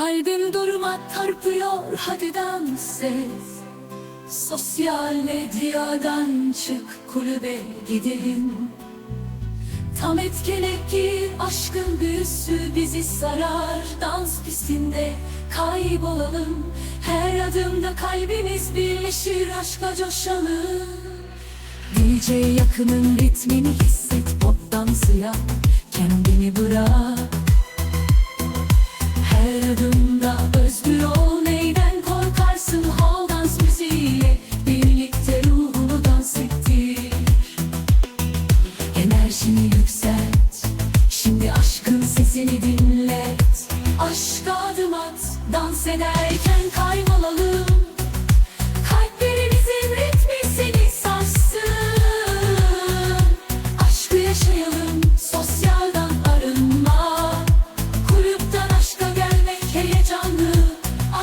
Kalbim durma tarpıyor hadi dans et. Sosyal medyadan çık kulübe gidelim. Tam etkenek gir aşkın büyüsü bizi sarar. Dans pistinde kaybolalım. Her adımda kalbimiz birleşir aşka coşalım. DJ yakının ritmini hisset pop dansı yap Kendini bırak Enerjini yükselt. Şimdi aşkın sesini dinlet. Aşka adım at Dans ederken kaybolalım. Kalplerimizin ritmi seni sarsın. Aşkı yaşayalım Sosyaldan arınma. Kulüpten aşka gelmek heyecanlı.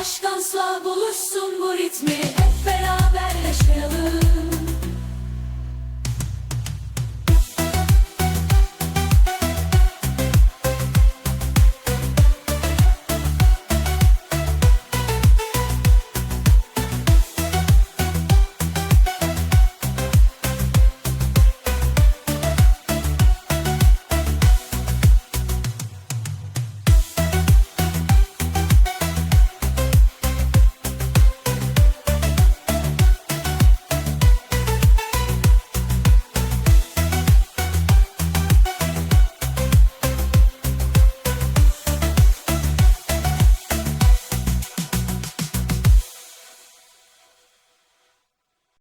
Aşk dansla buluşsun bu ritmi. Hep beraber